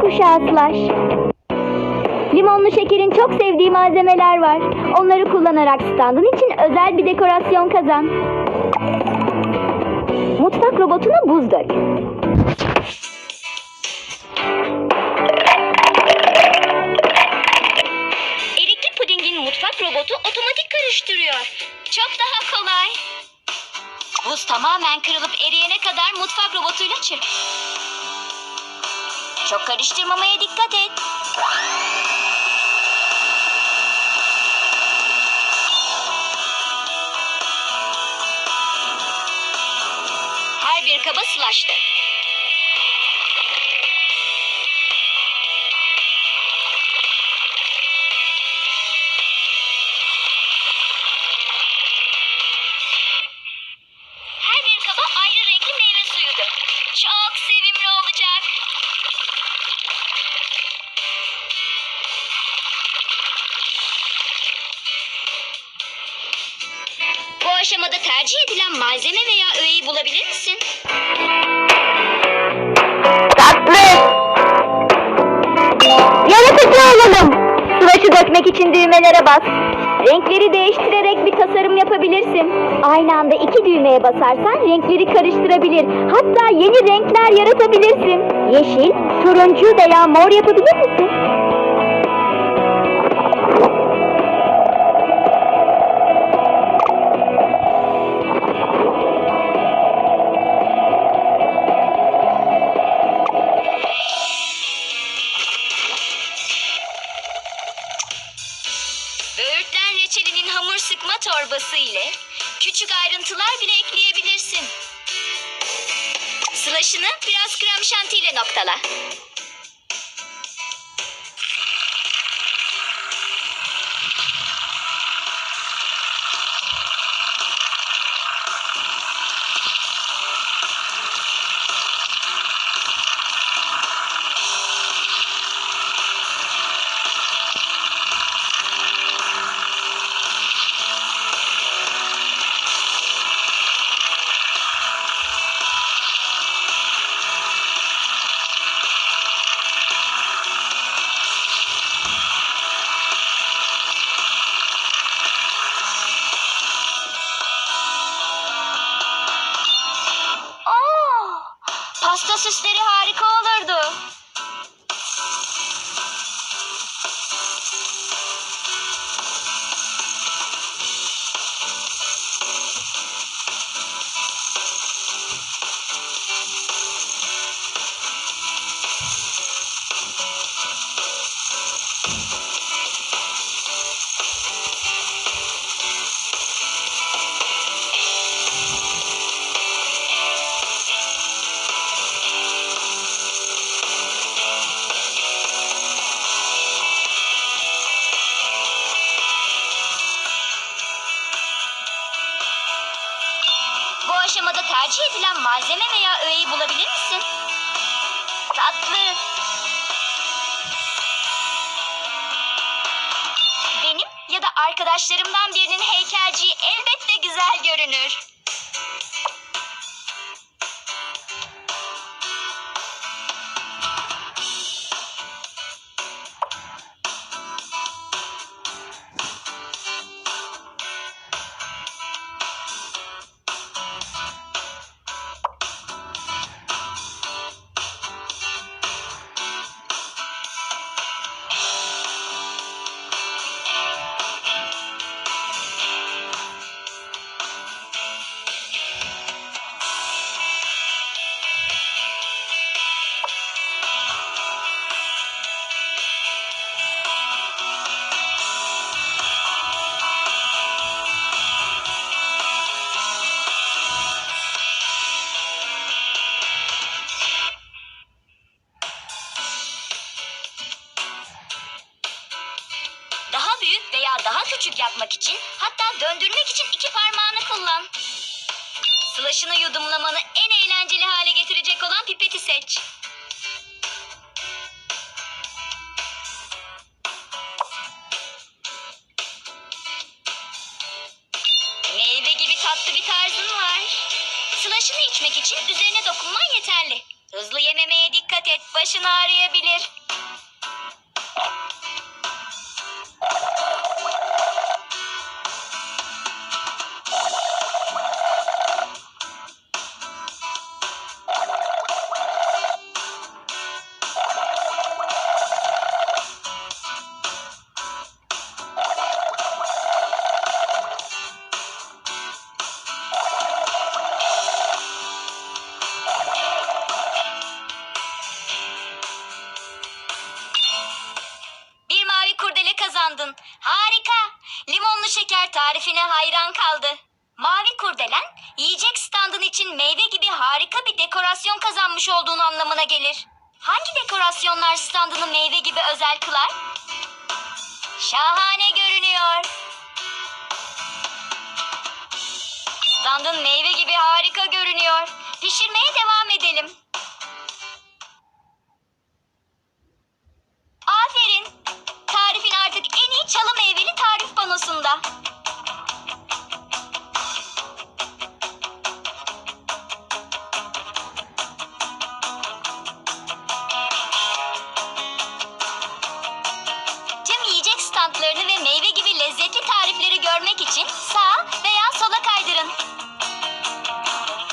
kuşağı Slash. Limonlu şekerin çok sevdiği malzemeler var. Onları kullanarak standın için özel bir dekorasyon kazan. Mutfak robotuna buz dök. Erikli pudingin mutfak robotu otomatik karıştırıyor. Çok daha kolay. Buz tamamen kırılıp eriyene kadar mutfak robotuyla çırp. Çok karıştırmamaya dikkat et. Her bir kaba sılaştı. Aşamada tercih edilen malzeme veya öğeyi bulabilir misin? Tatlı. Yaratıcı olalım. Sıvaşı dökmek için düğmelere bas. Renkleri değiştirerek bir tasarım yapabilirsin. Aynı anda iki düğmeye basarsan renkleri karıştırabilir. Hatta yeni renkler yaratabilirsin. Yeşil, turuncu veya mor yapabilir misin? Hamur sıkma torbası ile küçük ayrıntılar bile ekleyebilirsin. Sılaşını biraz krem şanti ile noktala. Pasta süsleri harika aşamada tercih edilen malzeme veya öğeyi bulabilir misin? Tatlı. Benim ya da arkadaşlarımdan birinin heykelciği elbette güzel görünür. Küçük yapmak için hatta döndürmek için iki parmağını kullan. Sılaşını yudumlamanı en eğlenceli hale getirecek olan pipeti seç. Meyve gibi tatlı bir tarzın var. Sılaşını içmek için üzerine dokunman yeterli. Hızlı yememeye dikkat et. Başın ağrıyabilir. Tarifine hayran kaldı. Mavi kurdelen, yiyecek standın için meyve gibi harika bir dekorasyon kazanmış olduğun anlamına gelir. Hangi dekorasyonlar standını meyve gibi özel kılar? Şahane görünüyor. Standın meyve gibi harika görünüyor. Pişirmeye devam edelim.